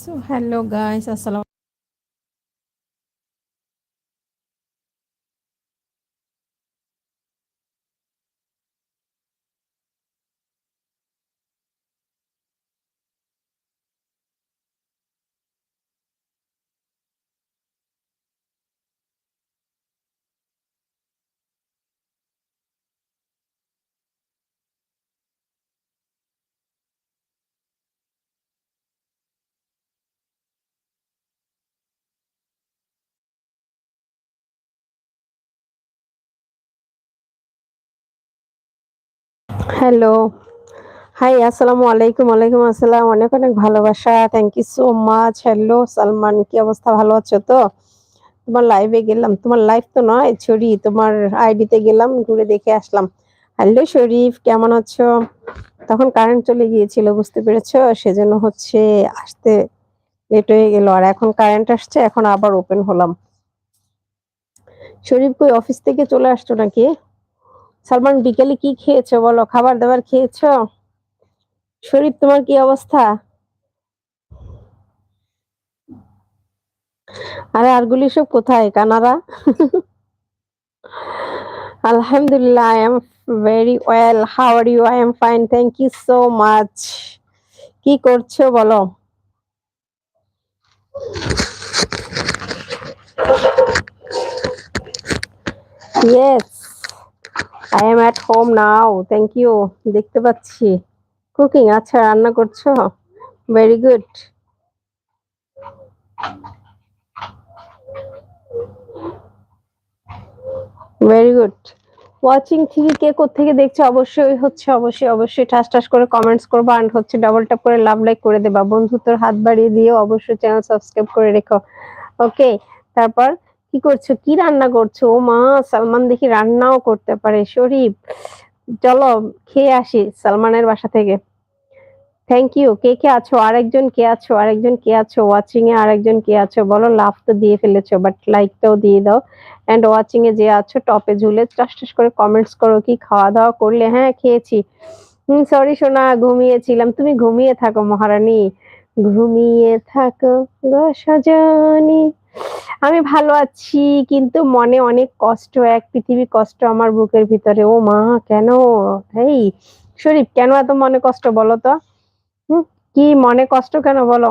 So hello guys అస్సలం hello hi আসসালামু আলাইকুম, ওয়ালাইকুম আসসালাম। অনেক অনেক ভালোবাসা। Thank you so much hello Salman, কি অবস্থা? ভালো আছো তো? তোমার লাইভে গেলাম। তোমার লাইভ তো নয়, ছড়ি। তোমার আইডিতে গেলাম, ঘুরে দেখে আসলাম। হ্যালো শরীফ, কেমন আছো? তখন কারেন্ট চলে গিয়েছিল, বুঝতে পেরেছ? সেজন্য হচ্ছে আসতে লেট হয়ে গেল। আর এখন কারেন্ট আসছে, এখন আবার ওপেন হলাম। শরীফ কই অফিস থেকে চলে আসছো নাকি? সালমান, বিকেলে কি খেয়েছো বলো? খাবার দাবার খেয়েছো? শরীফ, তোমার কি অবস্থা? আরে, আরগুলি সব কোথায়? কানারা আলহামদুলিল্লাহ I am very well how are you I am fine thank you so much কি করছ বলো? Yes I am at home now thank you দেখতে পাচ্ছি। কুকিং আচ্ছা রান্না করছ? Very good very good watching থেকে কে থেকে দেখছ? অবশ্যই হচ্ছে, অবশ্যই অবশ্যই ঠাস ঠাস করে কমেন্টস করবা অ্যান্ড হচ্ছে ডাবল ট্যাপ করে লাভ লাইক করে দেবা। বন্ধুত্বর হাত বাড়িয়ে দিয়ে অবশ্যই চ্যানেল সাবস্ক্রাইব করে রেখো। ওকে তারপর কি করছ? কি রান্না করছ? ও মা, সালমান দেখি রান্নাও করতে পারে। শরীফ, চলো খেয়ে আসি সালমানের বাসা থেকে। থ্যাংক ইউ কে কে আছো? আরেকজন কে আছো? আরেকজন কে আছো? ওয়াচিং এ আরেকজন কে আছো? বলো লাভ তো দিয়ে ফেলেছো বাট লাইকটাও দিয়ে দাও। এন্ড ওয়াচিং এ যে আছো টপে ঝুলে টাস টাস করে কমেন্টস করো, কি খাওয়া দাওয়া করলে? হ্যাঁ খেয়েছি। হুম সরি সোনা, ঘুমিয়েছিলাম। তুমি ঘুমিয়ে থাকো মহারানী। ঘুমিয়ে থাকো গো সজনী আমি ভালো আছি, কিন্তু মনে অনেক কষ্ট, এক পৃথিবী কষ্ট আমার বুকের ভিতরে। ও মা, কেন? এই শরীফ, কেন এত মনে কষ্ট বলো তো? কি মনে কষ্ট কেন বলো?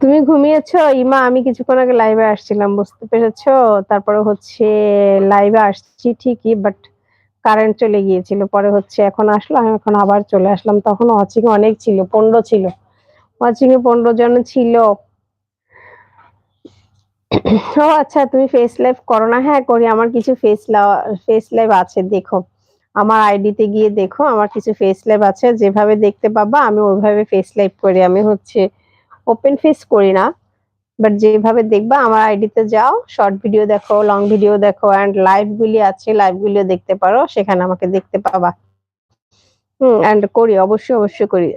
তুমি ঘুমিয়েছো? ইমা, আমি কিছুক্ষণ আগে লাইভে আসছিলাম, বুঝতে পেরেছ? তারপরে হচ্ছে লাইভে আসছি ঠিকই বাট কারেন্ট চলে গিয়েছিল, পরে হচ্ছে এখন আসলো আমি এখন আবার চলে আসলাম। তখন ওয়াচিং অনেক ছিল, পনেরো ছিল। ওয়াচিং এ পনেরো জন ছিল। ও আচ্ছা তুমি ফেস লাইভ করো না? হ্যাঁ করি। আমার কিছু ফেস ফেস লাইভ আছে, দেখো। আমার আইডিতে গিয়ে দেখো, আমার কিছু ফেস লাইভ আছে। যেভাবে দেখতে পাবা, আমি ওইভাবে ফেস লাইভ করি। আমি হচ্ছে ওপেন ফেস করি না। বাট যেভাবে দেখবা, আমার আইডিতে যাও। শর্ট ভিডিও দেখো লং ভিডিও দেখো অ্যান্ড লাইভ গুলি আছে লাইভ গুলিও দেখতে পারো। সেখানে আমাকে দেখতে পাবা। হুম অ্যান্ড করি, অবশ্যই অবশ্যই করি।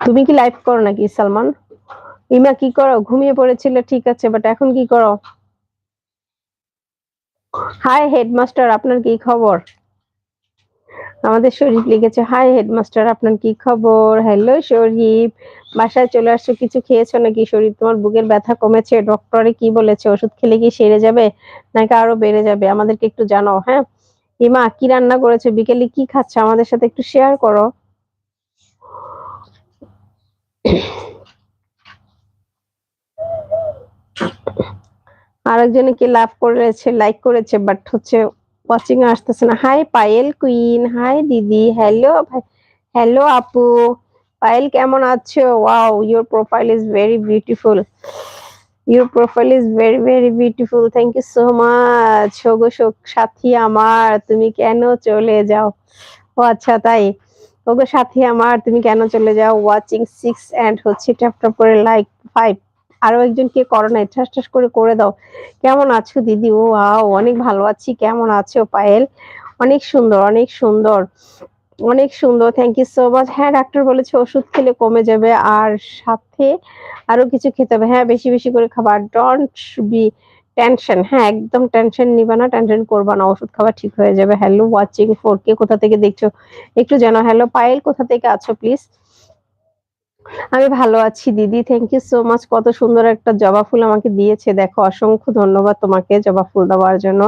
তুমি কি লাইভ করো নাকি, সালমান? ইমা কি করো? ঘুমিয়ে পড়েছিল, ঠিক আছে বাট এখন কি করো? হাই হেডমাস্টার আপনার কি খবর? আমাদের শরীফ লিখেছে হাই হেডমাস্টার আপনার কি খবর? হ্যালো শরীফ। বাসায় চলে আসছো, কিছু খেয়েছো নাকি? শরীফ, তোমার বুকের ব্যথা কমেছে। ডক্টরে কি বলেছে? ওষুধ খেলে কি সেরে যাবে? নাকি আরও বেড়ে যাবে? আমাদেরকে একটু জানাও হ্যাঁ? ইমা, কি রান্না করেছ? বিকেলে কি খাচ্ছে? আমাদের সাথে একটু শেয়ার করো। আরেকজনে কি লাভ করেছে লাইক করেছে বাট হচ্ছে ওয়াচিং আসতেছে না। হাই পায়েল কুইন হাই দিদি হ্যালো হ্যালো আপু। পায়েল কেমন আছো? Wow your profile is very beautiful your profile is very very beautiful thank you so much ওগো সাথী আমার, তুমি কেন চলে যাও? ও আচ্ছা তাই। ওগো সাথী আমার, তুমি কেন চলে যাও? ওয়াচিং সিক্স এন্ড হচ্ছে ট্যাপ ট্যাপ করে লাইক ফাইভ আরও একজন কে করো না ঠাস ঠাস করে করে দাও। কেমন আছো দিদি? ও আও অনেক ভালো আছি। কেমন আছো পায়েল? অনেক সুন্দর অনেক সুন্দর অনেক সুন্দর। থ্যাংক ইউ সো মাচ হ্যাঁ ডাক্তার বলেছে ওষুধ খেলে কমে যাবে আর সাথে আরও কিছু খেতে হবে। হ্যাঁ বেশি বেশি করে খাবার। ডন্ট বি টেনশন হ্যাঁ একদম টেনশন নিবা না টেনশন করবা না। ওষুধ খাওয়া ঠিক হয়ে যাবে। হ্যালো ওয়াচিং ফোর কে কোথা থেকে দেখছ? একটু জানো হ্যালো পায়েল, কোথা থেকে আছো প্লিজ আমি ভালো আছি, দিদি। থ্যাংক ইউ সো মাচ কত সুন্দর একটা জবা ফুল আমাকে দিয়েছে। দেখো, অসংখ্য ধন্যবাদ তোমাকে জবা ফুল দেওয়ার জন্য।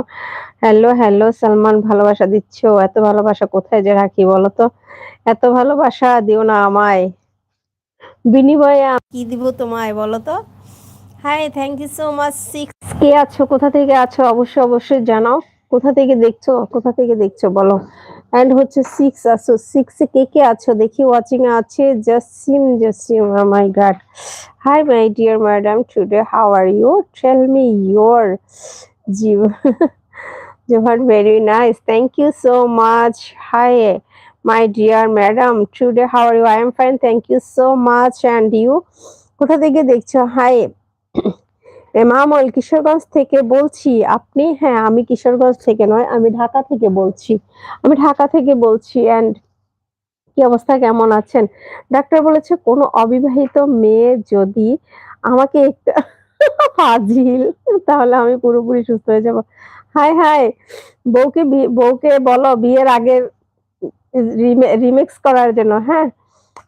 হ্যালো হ্যালো সালমান, ভালোবাসা দিচ্ছ। এত ভালোবাসা কোথায় যে রাখি বলো তো? এত ভালোবাসা দিও না আমায়। বিনিময়ে কি দিব তোমায় বলো তো? Hi thank you so much six কে আছো? কোথা থেকে আছো? অবশ্যই অবশ্যই জানাও। কোথা থেকে দেখছ? কোথা থেকে দেখছ? বলো। এন্ড হচ্ছে সিক্স আছো সিক্সে কে কে আছো দেখি ওয়াচিং আছে Jasim Jasim my god hi my dear madam today how are you tell me your Jio Johar, very nice. Thank you so much. Hi, my dear madam. Today, how are you? I am fine. Thank you so much. And you? কোথা থেকে দেখছ high মামল Kishoreganj থেকে বলছি, আপনি? হ্যাঁ আমি কিশোরগঞ্জ থেকে নয়, আমি ঢাকা থেকে বলছি। আমি ঢাকা থেকে বলছি অ্যান্ড কি অবস্থা, কেমন আছেন? ডাক্তার বলেছে, কোনো অবিবাহিত মেয়ে যদি আমাকে একটা ফাজিল, তাহলে আমি পুরোপুরি সুস্থ হয়ে যাব। হাই হাই বউকে বউকে বলো, বিয়ের আগের রিমেক্স করার জন্য হ্যাঁ?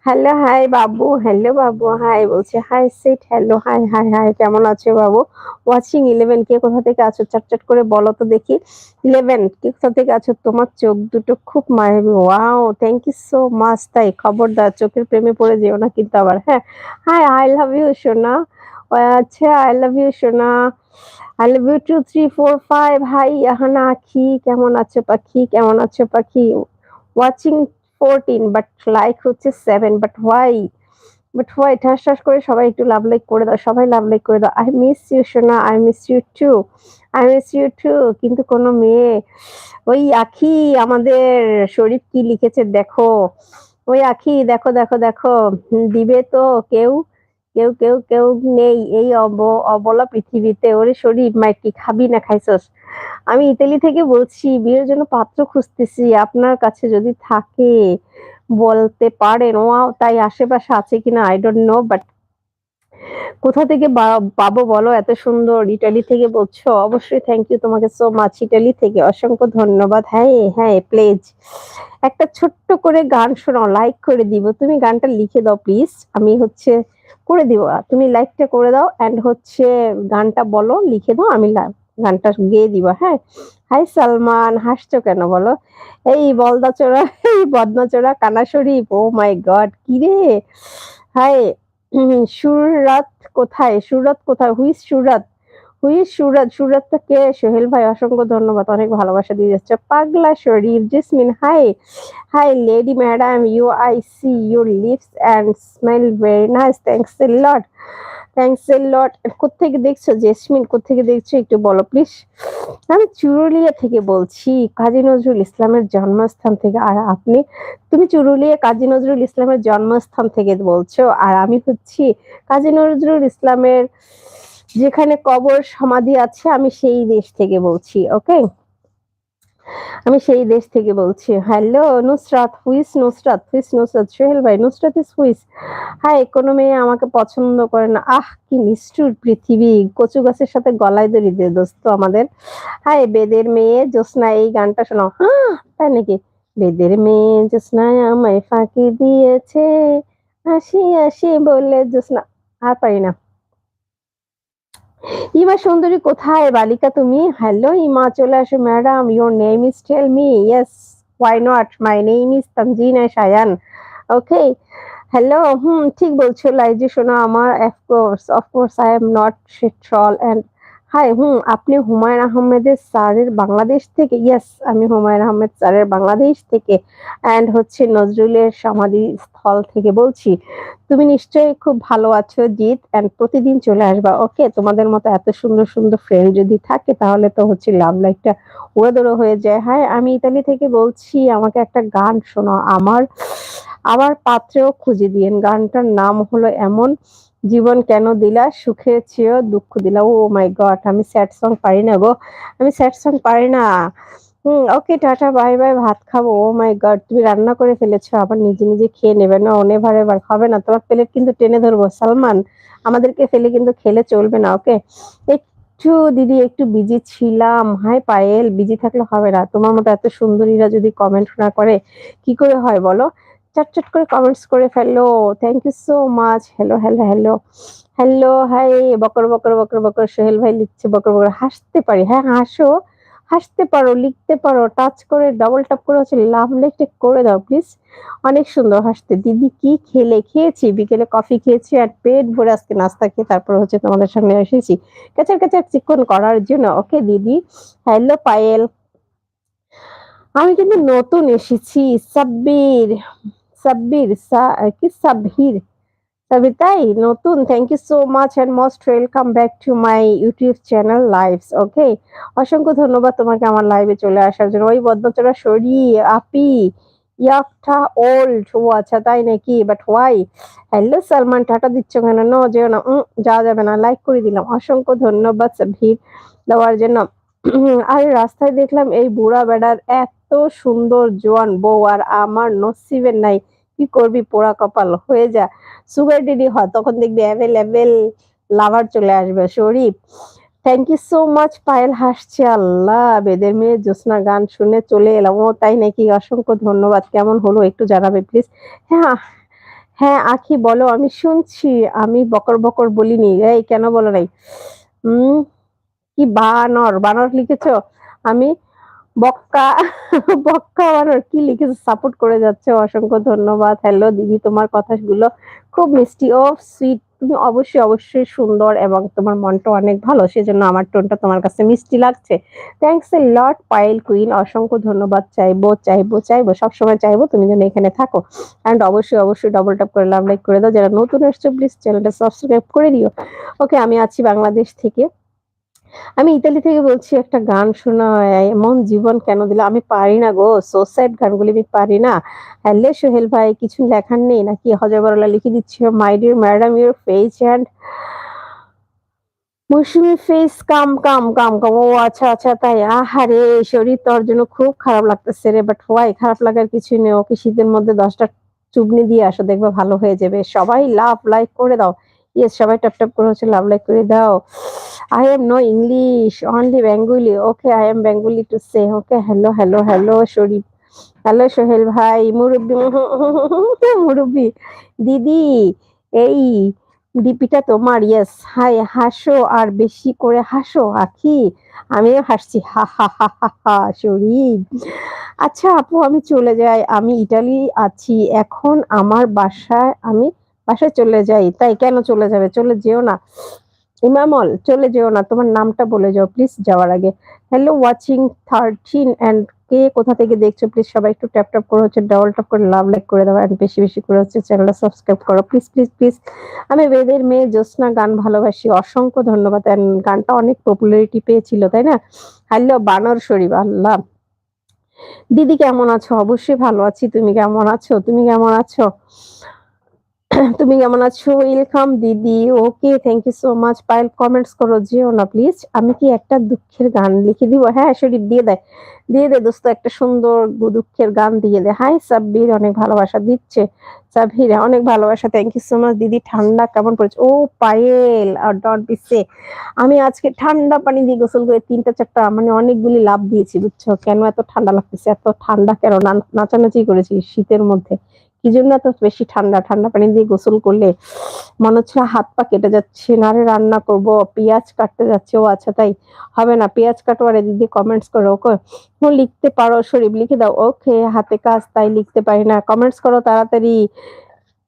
হ্যালো হাই বাবু হ্যালো বাবু হাই বলছে হাই সেট হ্যালো হাই হাই হাই কেমন আছো বাবু ওয়াচিং ইলেভেন কে কোথা থেকে আছো? চটচট করে বলো তো দেখি। ইলেভেন কে কোথা থেকে আছো? তোমার চোখ দুটো খুব মায়াবী। Wow thank you so much তাই খবরদার, চোখের প্রেমে পড়ে যেও না কিন্তু আবার হ্যাঁ? হাই আই লাভ ইউ সোনা। আচ্ছা আই লাভ ইউ সোনা। I love you two three four five hi Ahana, Akhi, কেমন আছো, পাখি? কেমন আছো, পাখি? ওয়াচিং ফোরটিন বাট লাইক হচ্ছে seven but why but why ঠাস ঠাস করে সবাই একটু লাভ লাইক করে দাও, সবাই লাভ লাইক করে দাও। আই মিস ইউ সোনা I miss you too I miss you too কিন্তু কোনো মেয়ে, ওই আখি আমাদের শরীফ কি লিখেছে দেখো। ওই আখি, দেখো দেখো দেখো। দিবে তো কেউ কেউ কেউ কেউ নেই এই অব, অবলা পৃথিবীতে। ওরে শরীফ মাই কি খাবি না খাইছস? আমি ইতালি থেকে বলছি, বিয়ের জন্য পাত্র খুঁজতেছি, আপনার কাছে যদি থাকে, বলতে পারেন। ও তাই আশেপাশে আছে কিনা আই ডোন্ট নো বাট কোথা থেকে পাবো বলো? এত সুন্দর ইটালি থেকে বলছো? অবশ্যই থ্যাংক ইউ তোমাকে সো মাচ ইটালি থেকে। অসংখ্য ধন্যবাদ। হ্যাঁ হ্যাঁ প্লিজ একটা ছোট্ট করে গান শোনাও লাইক করে দিব। তুমি গানটা লিখে দাও প্লিজ আমি হচ্ছে করে দিব তুমি লাইকটা করে দাও এন্ড হচ্ছে গানটা বলো, লিখে দাও, আমি গানটা গেয়ে দিব হ্যাঁ? হাই সালমান, হাসছো কেন বলো? এই বলদা চোরা এই বদনা চোরা কানা শরীফ ও মাই গড কি রে? হাই সুররাত কোথায়? সুররাত কোথায়? হুইস সুরত? হুইস সুরত সুরতটা কে সোহেল ভাই, অসংখ্য ধন্যবাদ। অনেক ভালোবাসা দিয়ে যাচ্ছে। পাগলা Sharif, Jesmin, hi hi lady madam, you, I, see, your lips and smell, very nice thanks a lot. Thanks a lot. কোথেকে দেখছ? জেসমিন কোথেকে দেখছ? একটু বলো প্লিজ আমি চুরুলিয়া থেকে বলছি, কাজী নজরুল ইসলামের জন্মস্থান থেকে। আর আপনি, তুমি চুরুলিয়া কাজী নজরুল ইসলামের জন্মস্থান থেকে বলছো। আর আমি হচ্ছি কাজী নজরুল ইসলামের যেখানে কবর সমাধি আছে, আমি সেই দেশ থেকে বলছি ওকে আমি সেই দেশ থেকে বলছি। হ্যালো নুসরাত হুইস নুসরাত? হুইস নুসরাত? সোহেল ভাই, নুসরাত ইস হুইস হ্যাঁ কোনো মেয়ে আমাকে পছন্দ করে না। আহ, কি নিষ্ঠুর পৃথিবী। কচু গাছের সাথে গলায় দড়ি দে দোস্ত আমাদের। হায় বেদের মেয়ে, জ্যোৎস্না, এই গানটা শোনাও। হ্যাঁ তাই নাকি? বেদের মেয়ে জ্যোৎস্নায় আমায় ফাঁকি দিয়েছে। হাসি হাসি বললে জ্যোৎস্না। আর পারি না। ইমা সুন্দরী, কোথায়? বালিকা তুমি? হ্যালো ইমা, চলে আসো madam your name is tell me yes why not my name is Tamzina Shayan okay hello hmm, ঠিক বলছো, লাইজি, শোনো, আমার of course of course I am not troll and hi hmm, আপনি হুমায়ুন আহমেদের স্যারের বাংলাদেশ থেকে ইয়েস আমি হুমায়ুন আহমেদ স্যারের বাংলাদেশ থেকে অ্যান্ড হচ্ছে নজরুলের সমাধি স্থল থেকে বলছি। তুমি নিশ্চয়ই খুব ভালো আছো, জিৎ এন্ড প্রতিদিন চলে আসবা ওকে তোমাদের মতো এত সুন্দর সুন্দর ফ্রেন্ড যদি থাকে, তাহলে তো হচ্ছে লাভ লাইফটা ওয়েদারও হয়ে যায়। হ্যাঁ আমি ইতালি থেকে বলছি, আমাকে একটা গান শোনো আমার আমার পাত্রেও খুঁজে দিয়েন। গানটার নাম হলো এমন জীবন কেন দিলা? সুখে চেয়েও দুঃখ দিলা। ও মাই গড আমি স্যাড সং পারি না গো। আমি স্যাড সং পারি না। Hmm okay tata bye bye ভাত খাব। ও মাই গড তুমি রান্না করে ফেলেছো। আবার নিজে নিজে খেয়ে নেবে না। অনেভার এবার খাবে না। তোমার প্লেট কিন্তু টেনে ধরবো, সালমান। আমাদেরকে ফেলে কিন্তু খেলে চলবে না ওকে একটু দিদি, একটু বিজি ছিলাম। হাই পায়েল বিজি থাকলে হবে না। তোমার মতো এত সুন্দরীরা যদি কমেন্ট না করে, কি করে হয় বলো? চটচট করে কমেন্টস করে ফেলল thank you so much hello hello hello hello hi Bakar Bakar Bakar Bakar Sohel ভাই লিখছে, বকর বকর। হাসতে পারি। হ্যাঁ হাসো। হাসতে পারো, লিখতে পারো। টাচ করে ডবল ট্যাপ করে হচ্ছে লাভ লেখটা করে দাও প্লিজ অনেক সুন্দর হাসতে। দিদি কি খেলে? খেয়েছি। বিকেলে কফি খেয়েছি আর পেট ভরে আজকে নাস্তা খেয়ে তারপর হচ্ছে তোমাদের সামনে এসেছি। কাছার কাছার চিকন করার জন্য। ওকে দিদি। হ্যালো পায়েল। আমি কিন্তু নতুন এসেছি। সাব্বির। সাব্বির কি সাবহির তবে তাই? নতুন thank you so much and most welcome back to my YouTube channel lives okay অসংখ্য ধন্যবাদ তোমাকে আমার লাইভে চলে আসার জন্য। ওই বদনচরা সরি, আপি ইয়াকটা ওল্ড ও আচ্ছা তাই নাকি? But why hello Salman tata দিচ্ছ কেন? নো যেও না যাওয়া যাবে না লাইক করে দিলাম। অসংখ্য ধন্যবাদ ভিড় দেওয়ার জন্য। আর, রাস্তায় দেখলাম এই বুড়া বেড়ার এত সুন্দর জোয়ান বউ, আর আমার নসিবের নাই। কি করবি? পোড়া কপাল হয়ে যা। সুগার ডিডি হয়, তখন দেখবি অ্যাভেলেবেল লাভার চলে আসবে, Sharif. Thank you so much Payel হাসছে, আল্লাহ, বেদের মেয়ে, জ্যোৎস্না গান শুনে চলে এলাম। ও, তাই নাকি? অসংখ্য ধন্যবাদ। কেমন হলো? একটু জানাবে প্লিজ হ্যাঁ হ্যাঁ আখি, বলো, আমি শুনছি। আমি বকর বকর বলিনি। এই, কেন বলো নাই? হম কি বানর? বানর লিখেছ? আমি বক্কা বক্কা বানর কি লিখেছে? সাপোর্ট করে যাচ্ছে, অসংখ্য ধন্যবাদ। হ্যালো দিদি, তোমার কথাগুলো খুব মিষ্টি। ও সুইট তুমি অবশ্যই অবশ্যই সুন্দর এবং তোমার মনটা অনেক ভালো, সেজন্য আমার টোনটা তোমার কাছে মিষ্টি লাগছে। Thanks a lot Payel queen অসংখ্য ধন্যবাদ। চাইব চাইব চাইব, সবসময় চাইব তুমি যেন এখানে থাকো। অ্যান্ড অবশ্যই অবশ্যই ডবল ট্যাপ করে লাভ লাইক করে দাও। যারা নতুন এসছো প্লিজ চ্যানেলটা সাবস্ক্রাইব করে দিও। ওকে আমি আছি বাংলাদেশ থেকে। আমি ইতালি থেকে বলছি একটা গান শোনা, এমন জীবন কেন দিল? আমি পারি না গো সোসাইড গানগুলি আমি পারি না। হ্যালো সোহেল ভাই, কিছু লেখার নেই নাকি? হজরবরলা লিখে দিচ্ছি my dear madam your face and Mousumi face come come come come ও আচ্ছা আচ্ছা তাই। আহারে শরীর তোর জন্য খুব খারাপ লাগতেছে রে বাট হোয়াই খারাপ লাগার কিছু নেই। ওকে শীতের মধ্যে দশটা চুবনি দিয়ে আসো, দেখবে ভালো হয়ে যাবে। সবাই লাভ লাইক করে দাও। ইয়েস সবাই টপ টপ করে হচ্ছে লাভ লাইক করে দাও। I am no English only Bengali okay I am Bengali to say okay hello hello hello Sharif hello Sohel ভাই, মুরব্বী মুরব্বী। দিদি, এই ডিপিটা তোমার ইয়েস হাই হাসো আর বেশি করে হাসো, আখি। আমিও হাসছি, হা হা হা হা হা শরীফ আচ্ছা আপু, আমি চলে যাই। আমি ইটালি আছি। এখন আমার বাসায় আমি বাসায় চলে যাই। তাই কেন চলে যাবে? চলে যেও না। ইমামল, চলে যেও না। তোমার নামটা বলে যাও প্লিজ যাওয়ার আগে। হ্যালো ওয়াচিং থার্টিন অ্যান্ড কে কোথা থেকে দেখছ? প্লিজ সবাই একটু ট্যাপ ট্যাপ করে হচ্ছে ডাবল ট্যাপ করে লাভ লাইক করে দাও অ্যান্ড বেশি বেশি করে হচ্ছে চ্যানেলটা সাবস্ক্রাইব করো। প্লিজ প্লিজ প্লিজ আমি বেদের মেয়ে জ্যোৎস্না গান ভালোবাসি। অসংখ্য ধন্যবাদ। অ্যান্ড গানটা অনেক পপুলারিটি পেয়েছিল, তাই না? হ্যালো বানর শরীফ, আল্লাহ। দিদি কেমন আছো? অবশ্যই ভালো আছি। তুমি কেমন আছো? তুমি কেমন আছো? তুমি কেমন আছো? ওয়েলকাম দিদি। Okay thank you so much Payel comments করো, যেও না প্লিজ আমি কি একটা দুঃখের গান লিখে দিব? হ্যাঁ শরীর দিয়ে দেয় দিয়ে দে, দোস্ত, একটা সুন্দর দুঃখের গান দিয়ে দে। হাই সাব্বির, অনেক ভালোবাসা দিচ্ছে। সাব্বির, অনেক ভালোবাসা। থ্যাংক ইউ সো মাচ দিদি। ঠান্ডা কেমন পড়েছে? ও, পায়েল আর ডট বিসে। আমি আজকে ঠান্ডা পানি দিয়ে গোসল করে তিনটা, চারটা মানে অনেকগুলি লাভ দিয়েছি, বুঝছ? কেন এত ঠান্ডা লাগতেছে? এত ঠান্ডা কেন? নাচানাচি করেছি শীতের মধ্যে। কি জন্য এত বেশি ঠান্ডা? ঠান্ডা পানি দিয়ে গোসল করলে মনে হচ্ছে হাত পা কেটে যাচ্ছে। নারে রান্না করব। পেঁয়াজ কাটতে যাচ্ছে। ও আচ্ছা তাই হবে না। পেঁয়াজ কাটো আর দিদি কমেন্টস করো। ওকে লিখতে পারো, শরীফ লিখে দাও। ওকে, হাতে কাজ, তাই লিখতে পারি না। কমেন্টস করো তাড়াতাড়ি।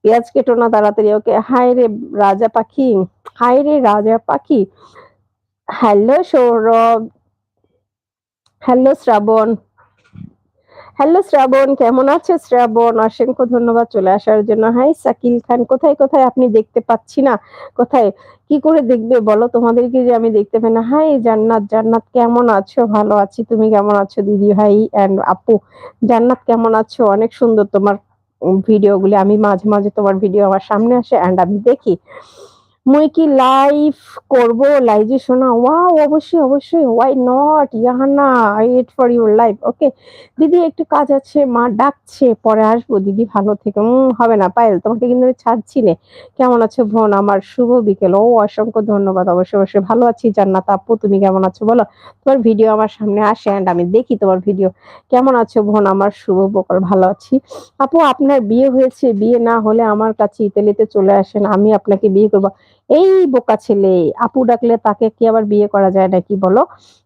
পেঁয়াজ কেটো না তাড়াতাড়ি। ওকে হাই রে রাজা পাখি। হাই রে রাজা পাখি। Hello Sourav. Hello Shrabon. Hello Shrabon, কেমন আছে শ্রাবণ? অসংখ্য ধন্যবাদ চলে আসার জন্য। হাই সাকিল খান, কোথায় কোথায় আপনি দেখতে পাচ্ছি না? কোথায়? কি করে দেখবে বলো? তোমাদেরকে যে আমি দেখতে পাই না। হাই জান্নাত জান্নাত কেমন আছো? ভালো আছি, তুমি কেমন আছো দিদি ভাই অ্যান্ড আপু? জান্নাত কেমন আছো? অনেক সুন্দর তোমার ভিডিওগুলি আমি মাঝে মাঝে তোমার ভিডিও আমার সামনে আসে অ্যান্ড আমি দেখি। মুই কি লাইভ করব? লাইভে শোনা। ওয়াও অবশ্যই অবশ্যই। Why not ইয়াহানা I wait for your live okay দিদি একটু কাজ আছে, মা ডাকছে, পরে আসব। দিদি ভালো থেকে, উম, হবে না, পায়েল, তোমাকে কিন্তু আমি ছাড়ছি নে। কেমন আছো বোন আমার শুভ বিকেল। ও, অসংখ্য ধন্যবাদ। অবশ্যই অবশ্যই ভালো আছি। জান্নাত আপু, তুমি কেমন আছো বলো? তোমার ভিডিও আমার সামনে আসে অ্যান্ড আমি দেখি তোমার ভিডিও কেমন আছো বোন আমার শুভ বকল ভালো আছি। আপু, আপনার বিয়ে হয়েছে। বিয়ে না হলে আমার কাছে ইতালিতে চলে আসেন, আমি আপনাকে বিয়ে করব। এই বোকা ছেলে, আপু ডাকলে তাকে কি আবার বিয়ে করা যায় নাকি বলো?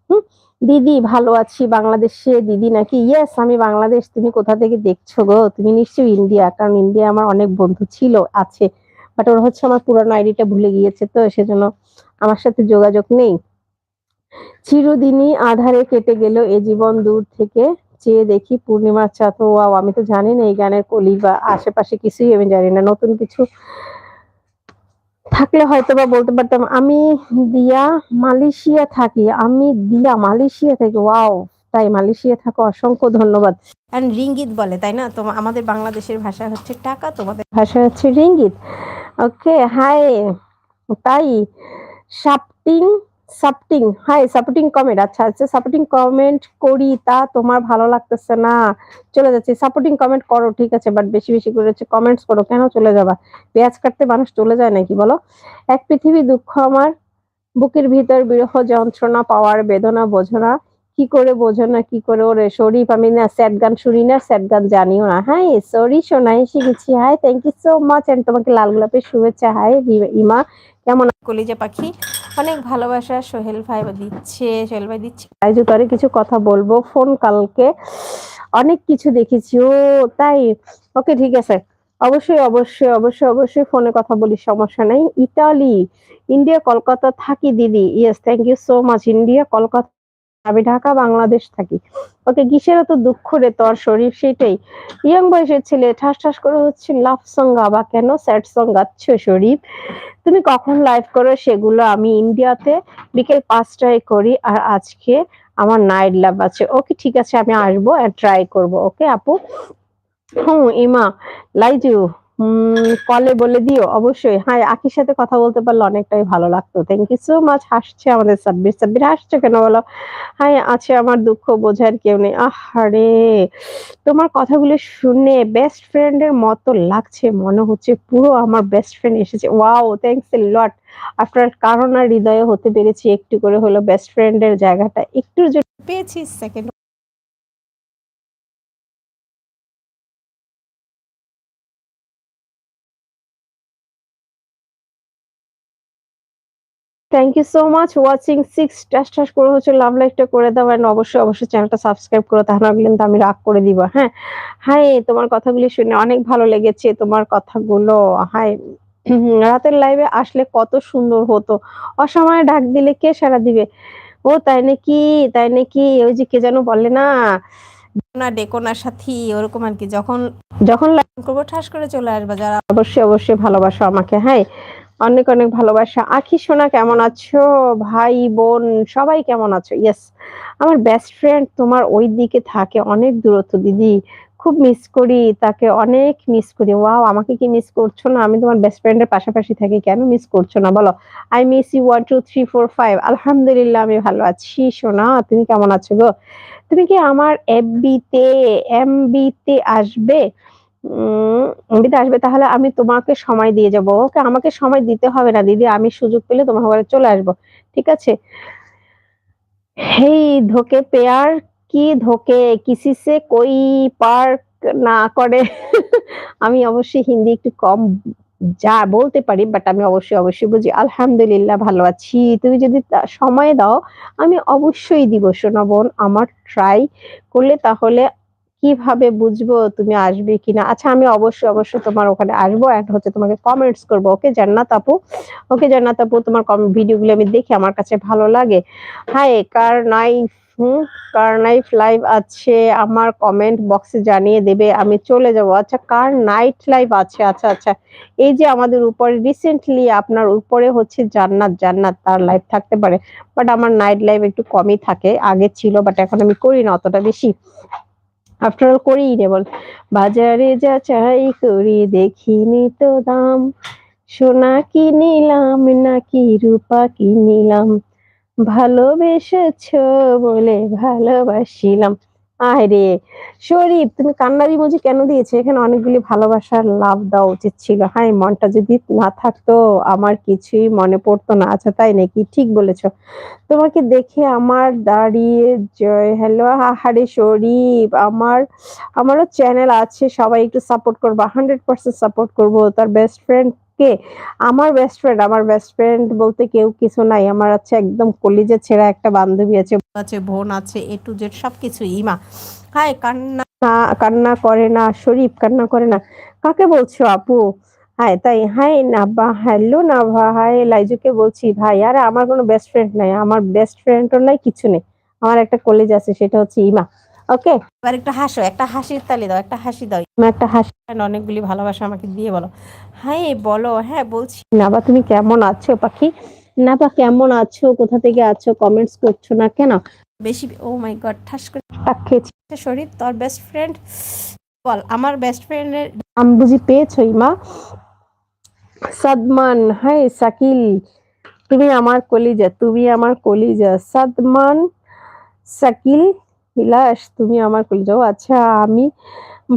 হুম? দিদি ভালো আছি বাংলাদেশে, দিদি নাকি? ইয়েস আমি বাংলাদেশ, তুমি কোথা থেকে দেখছ গো? তুমি নিশ্চয়ই ইন্ডিয়া, কারণ ইন্ডিয়া আমার অনেক বন্ধু ছিল, আছে। বাট ওরা হচ্ছে আমার পুরানো আইডিটা ভুলে গিয়েছে তো, সেজন্য আমার সাথে যোগাযোগ নেই। চিরদিনই আধারে কেটে গেল এ জীবন দূর থেকে, চেয়ে দেখি পূর্ণিমার চাঁদ। ওয়াও, আমি তো জানি না এই গানের কলি বা আশেপাশে কিছুই আমি জানি না। নতুন কিছু থাকলে হয়তো বা বলতে পারতাম, আমি দিয়া মালয়েশিয়া থাকি, আমি দিয়া মালয়েশিয়া থাকি, ওয়াও, তাই মালয়েশিয়া থাকো অসংখ্য ধন্যবাদ। এন্ড রিঙ্গিত বলে, তাই না? তোমার আমাদের বাংলাদেশের ভাষা হচ্ছে টাকা, তোমাদের ভাষা হচ্ছে রিঙ্গিত। ওকে হাই তাই supporting supporting hi supporting comment আচ্ছা আচ্ছা সাপোর্টিং কমেন্ট করি, তা তোমার ভালো লাগতেছে না। চলে যাচ্ছে সাপোর্টিং কমেন্ট করো, ঠিক আছে বাট বেশি বেশি করে হচ্ছে কমেন্টস করো, কেন চলে যাবা? পেঁয়াজ কাটতে মানুষ চলে যায় নাকি, বলো? এক পৃথিবী দুঃখ আমার, বুকের ভিতর বিরহ যন্ত্রণা, পাওয়ার বেদনা বোঝো না কি করে বোঝো না কি করে ওরে, শরীফ, আমি না স্যাড গান শুনি না স্যাড গান জানিও না। হাই সরি শোনাই গেছি hi thank you so much and তোমাকে লাল গোলাপের শুভেচ্ছা হাই ইমা কেমন? কলিজা পাখি অনেক ভালোবাসা সোহেল ভাই দিচ্ছে, সোহেল ভাই দিচ্ছে। তোরে কিছু কথা বলব ফোন কালকে অনেক কিছু দেখেছি, ও তাই। ওকে, ঠিক আছে। অবশ্যই অবশ্যই অবশ্যই অবশ্যই ফোনে কথা বলি সমস্যা নাই। ইতালি, ইন্ডিয়া, কলকাতা থাকি দিদি। Yes thank you so much India, Kolkata. আমি ঢাকা, বাংলাদেশ থাকি। ওকে কিসের তো দুঃখ রে তোর শরীর? সেটাই। ইয়ং বয়সের ছেলে, ঠাস ঠাস করে হচ্ছে লাভ সং গাবা কেন স্যাড সং গাচ্ছ শরীফ তুমি কখন লাইভ করো সেগুলো আমি ইন্ডিয়াতে বিকেল পাঁচটায় করি আর আজকে আমার নাইট ল্যাব আছে। ওকে ঠিক আছে, আমি আসব ট্রাই করব। ওকে আপু? হুম, ইমা লাইজু কলে বলে দিও। অবশ্যই। হ্যাঁ আখির সাথে কথা বলতে পারলে অনেকটাই ভালো লাগতো। থ্যাংক ইউ সো মাচ হাসছে আমাদের সাব্বির। সাব্বির, হাসছে কেন বলো? হ্যাঁ আছে আমার দুঃখ, বোঝার কেউ নেই। আহারে! তোমার কথাগুলো শুনে বেস্ট ফ্রেন্ডের মতো লাগছে। মনে হচ্ছে পুরো আমার বেস্ট ফ্রেন্ড এসেছে। Wow thanks a lot after কারণ আর হৃদয়ে হতে পেরেছি। একটু করে হলো বেস্ট ফ্রেন্ডের জায়গাটা। একটু পেয়েছি second thank you so much watching six টাস টাস করে হচ্ছে লাভ লাইফটা করে দাও এন্ড অবশ্যই অবশ্যই চ্যানেলটা সাবস্ক্রাইব করো, তাহলে কিন্তু আমি রাগ করে দিব হ্যাঁ? হাই তোমার কথাগুলি শুনে অনেক ভালো লেগেছে তোমার কথাগুলো। হাই রাতের লাইভে আসলে কত সুন্দর হতো। অসময়ে ডাক দিলে কে সারা দিবে? ও, তাই নাকি? তাই নাকি? ওই যে কে যেন বলে না না ডেকোনার সাথী, ওরকম আর কি। যখন যখন লাইভ করব, ঠাস করে চলে আসবে যারা। অবশ্যই অবশ্যই ভালোবাসো আমাকে হ্যাঁ। অনেক অনেক ভালোবাসা। আখি, সোনা কেমন আছো? ভাই, বোন, সবাই কেমন আছো? ইয়েস আমার বেস্ট ফ্রেন্ড তোমার ওই দিকে থাকে, অনেক দূরত্ব, দিদি। খুব মিস করি, তাকে অনেক মিস করি। ওয়াও আমাকে কি মিস করছ না? আমি তোমার বেস্ট ফ্রেন্ডের পাশাপাশি থাকি, কেন মিস করছ না? বলো। I miss you one two three four five আলহামদুলিল্লাহ, আমি ভালো আছি, সোনা। তুমি কেমন আছো গো? তুমি কি আমার এফবিতে এমবিতে আসবে? এমনিতে আসবে, তাহলে আমি তোমাকে সময় দিয়ে যাব। ওকে, আমাকে সময় দিতে হবে না, দিদি, আমি সুযোগ পেলে তোমার ঘরে চলে আসব, ঠিক আছে? হেই, ধোকে পেয়ার, কি ধোকে কিসি সে কই পার না করে? আমি অবশ্যই হিন্দি একটু কম যা বলতে পারি বাট আমি অবশ্যই অবশ্যই বুঝি। আলহামদুলিল্লাহ, ভালো আছি। তুমি যদি সময় দাও, আমি অবশ্যই দিব, সোনা বোন, আমার ট্রাই করলে তাহলে কীভাবে বুঝব তুমি আসবে কিনা? আচ্ছা আমি অবশ্যই অবশ্যই তোমার ওখানে আসব অ্যান্ড হচ্ছে তোমাকে কমেন্টস করব। ওকে, জান্নাত আপু? ওকে, জান্নাত আপু, তোমার ভিডিওগুলো আমি দেখি, আমার কাছে ভালো লাগে। হাই কার নাইফ হুম? কার নাইফ লাইভ আছে, আমার কমেন্ট বক্সে জানিয়ে দেবে, আমি চলে যাব। আচ্ছা কার নাইট লাইভ আছে? আচ্ছা আচ্ছা এই যে আমাদের উপরে রিসেন্টলি আপনার উপরে হচ্ছে জান্নাত জান্নাত, তার লাইভ থাকতে পারে। বাট আমার নাইট লাইভ একটু কমই থাকে, আগে ছিল বাট এখন আমি করি না অতটা বেশি। আফটার অল করেই নে বল। বাজারে যা চাই করি, দেখিনি তো দাম। সোনা কিনিলাম, নাকি রূপা কিনিলাম। ভালোবেসেছ বলে ভালোবাসিলাম। আয় রে শরীফ, তুমি কান্নার ইমোজি কেন দিয়েছ? এখানে অনেকগুলি ভালোবাসার লাভ দেওয়া উচিত ছিল। হ্যাঁ মনটা যদি না থাকতো, আমার কিছুই মনে পড়তো না। আচ্ছা তাই নাকি? ঠিক বলেছ। তোমাকে দেখে আমার দাঁড়িয়ে জয়। হ্যালো আহারে, শরীফ, আমার, আমারও চ্যানেল আছে। সবাই একটু সাপোর্ট করব। হান্ড্রেড পার্সেন্ট সাপোর্ট করব। তার বেস্ট ফ্রেন্ড কে? আমার বেস্ট ফ্রেন্ড আমার বেস্ট ফ্রেন্ড বলতে কেউ কিছু নাই। আমার আছে একদম কলিজে ছেঁড়া একটা বান্ধবী আছে আছে, বোন আছে এ টু জেড সবকিছু ইমা। হাই কান্না কান্না করে না, শরীফ, কান্না করে না। কাকে বলছো আপু? হাই তাই hi Naba hello, Nava hi লাইজুকে বলছি, ভাই, আরে আমার কোনো বেস্ট ফ্রেন্ড নাই, আমার বেস্ট ফ্রেন্ডও নাই, কিছু নেই। আমার একটা কলেজ আছে, সেটা হচ্ছে ইমা। ওকে এবার একটা হাসো একটা হাসির তালি দাও একটা হাসি দাও। ইমা একটা হাসি অনেকগুলি ভালোবাসা আমাকে দিয়ে বলো। হাই বলো হ্যাঁ বলছি। নাবা তুমি কেমন আছো পাখি? নাবা কেমন আছো? কোথা থেকে আছো? কমেন্টস করছ না কেন? বেশি ও মাই গড ঠাস করে টাক খেয়েছি। শরীর তোর বেস্ট ফ্রেন্ড বল আমার বেস্ট ফ্রেন্ডের নাম বুঝি পেয়েছ ইমা। সাদমান হাই সাকিল তুমি আমার কলিজা তুমি আমার কলিজা। সাদমান সাকিল বিলাস, তুমি আমার কলিজা ও আচ্ছা আমি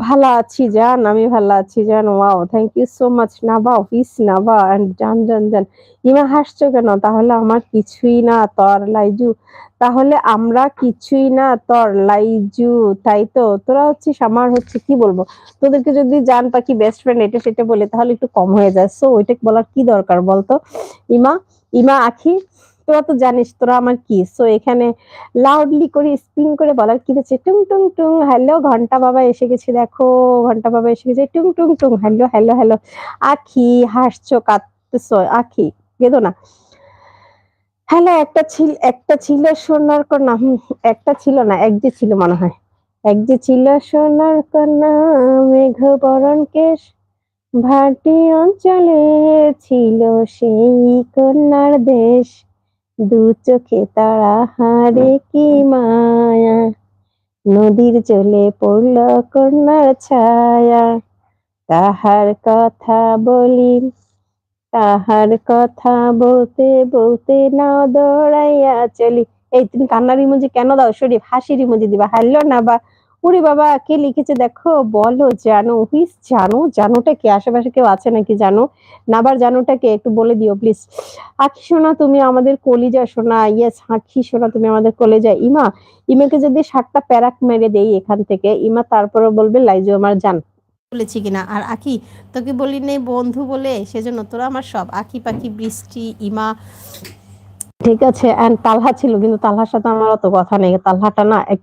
ভালো আছি, জান, আমি ভালো আছি, জান, wow thank you so much Naba office Naba and জান জান জান। ইমা, হাসছো কেন? তাহলে আমার কিছুই না, তোর লাইজু। তাহলে আমরা কিছুই না, তোর লাইজু, তাই তো? তোরা হচ্ছিস আমার, হচ্ছে কি বলব? তোদেরকে যদি জান পাখি বেস্ট ফ্রেন্ড এটা সেটা বলে, তাহলে একটু কম হয়ে যায়। সো ওইটা বলার কি দরকার বলতো? ইমা ইমা, আখি তোরা তো জানিস তোরা আমার কি? সো এখানে লাউডলি করে স্পিন করে বলার কি হচ্ছে টুং টুং টুং হ্যালো ঘণ্টা বাবা এসে গেছে, দেখো, ঘণ্টা বাবা এসে গেছে, টুং টুং টুং হ্যালো হ্যালো হ্যালো আখি, হাসছো, কাঁদতেছো, আখি কেঁদো না হ্যালো একটা ছিল একটা ছিল সোনার কন্যা, হুম একটা ছিল না, এক যে ছিল মনে হয়। এক যে ছিল সোনার কন্যা মেঘ বরণ কেশ, ভাটি অঞ্চলে ছিল সেই কন্যার দেশ। দু চোখে তারা হারে কি মায়া? নদীর জলে পড়ল কন্যার ছায়া। তাহার কথা বলি, তাহার কথা বলতে বলতে না দৌড়াইয়া চলি। এই তুমি কান্নার ইমোজি কেন দাও? শরীফ, হাসির ইমোজি দিবা হ্যালো না বা উরি বাবা, কে লিখেছে দেখো? বলো, জানো হুইস জানো। জানোটা কে? আশেপাশে কেউ আছে নাকি জানো? নাবার জানোটা কে? একটু বলে দিও প্লিজ আখি সোনা, তুমি আমাদের কলিজা সোনা। ইয়েস আখি সোনা, তুমি আমাদের কলেজা। ইমা, ইমাকে যদি সাতটা প্যারাক মেরে দেই এখান থেকে, ইমা তারপরে বলবে, লাইজু আমার জান। বলেছি কিনা? আর আখি, তোকে বলি নেই বন্ধু বলে, সেজন্য তোরা আমার সব। আখি পাখি, বৃষ্টি, ইমা। ঠিক আছে এন্ড তালহা ছিল, কিন্তু তালহার সাথে আমার অত কথা নেই। তালহাটা না, একটু